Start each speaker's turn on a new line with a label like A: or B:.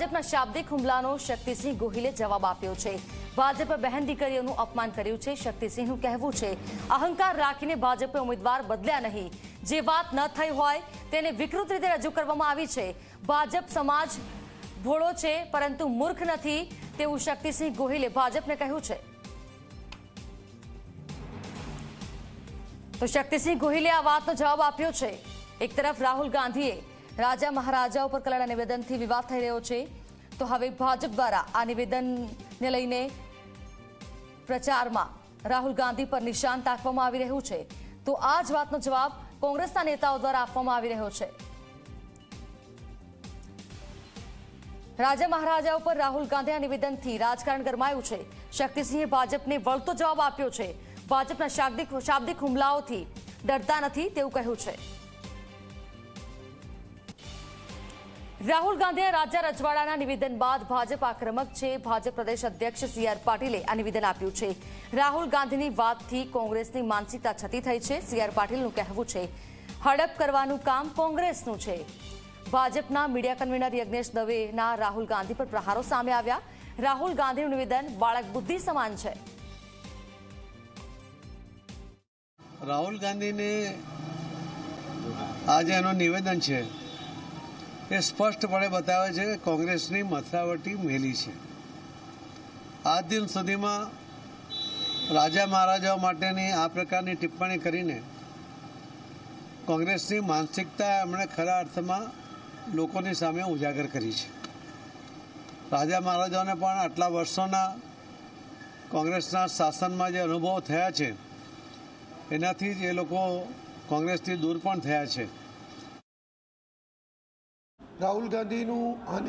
A: ભાજપના શાબ્દિક હુમલાનો શક્તિસિંહ ગોહિલે જવાબ આપ્યો છે. ભાજપે બહેન દીકરીઓનું અપમાન કર્યું છે. શક્તિસિંહનું કહેવું છે, અહંકાર રાખીને ભાજપે ઉમેદવાર બદલ્યા નહીં. જે વાત ન થઈ હોય, તેને વિકૃત રીતે રજૂ કરવામાં આવી છે. ભાજપ સમાજ ભોળો છે, પરંતુ મૂર્ખ નથી. તેવું શક્તિસિંહ ગોહિલે ભાજપને કહ્યું છે. તો શક્તિસિંહ ગોહિલે આ વાતનો જવાબ આપ્યો છે. એક તરફ રાહુલ ગાંધીએ રાજા મહારાજા ઉપર કલાના નિવેદનથી વિવાદ થઈ રહ્યો છે. તો હવે ભાજપ દ્વારા આ નિવેદનને લઈને પ્રચારમાં રાહુલ ગાંધી પર નિશાન તાકવામાં આવી રહ્યું છે. તો આ જ વાતનો જવાબ કોંગ્રેસના નેતાઓ દ્વારા આપવામાં આવી રહ્યો છે. રાજા મહારાજા ઉપર રાહુલ ગાંધીના નિવેદનથી રાજકારણ ગરમાયું છે. શક્તિસિંહે ભાજપને વળતો જવાબ આપ્યો છે. ભાજપના શાબ્દિક શાબ્દિક હુમલાઓથી ડરતા નથી તેવું કહ્યું છે. રાહુલ ગાંધીએ રાજ્ય રજવાડાના નિવેદન બાદ ભાજપ આક્રમક છે. ભાજપ પ્રદેશ અધ્યક્ષ સી આર પાટીલે આ નિવેદન આપ્યું છે. રાહુલ ગાંધીની વાતથી કોંગ્રેસની માનસિકતા છતી થઈ છે. સી આર પાટીલનું કહેવું છે, હડપ કરવાનું કામ કોંગ્રેસનું છે. ભાજપના મીડિયા કન્વીનર યજ્ઞેશ દવેના રાહુલ ગાંધી પર પ્રહારો સામે આવ્યા. રાહુલ ગાંધીનું નિવેદન, બાળક બુદ્ધિ સમાન છે.
B: રાહુલ ગાંધીને આજે એનું નિવેદન છે. એ સ્પષ્ટપણે બતાવે છે કે કોંગ્રેસની મથરાવટી મેલી છે. આ દિન સુધીમાં રાજા મહારાજાઓ માટેની આ પ્રકારની ટિપ્પણી કરીને કોંગ્રેસની માનસિકતા એમણે ખરા અર્થમાં લોકોની સામે ઉજાગર કરી છે. રાજા મહારાજાઓને પણ આટલા વર્ષોના કોંગ્રેસના શાસનમાં જે અનુભવ થયા છે, એનાથી જ એ લોકો કોંગ્રેસથી દૂર પણ થયા છે.
C: રાહુલ ગાંધીનું આ નિવેદન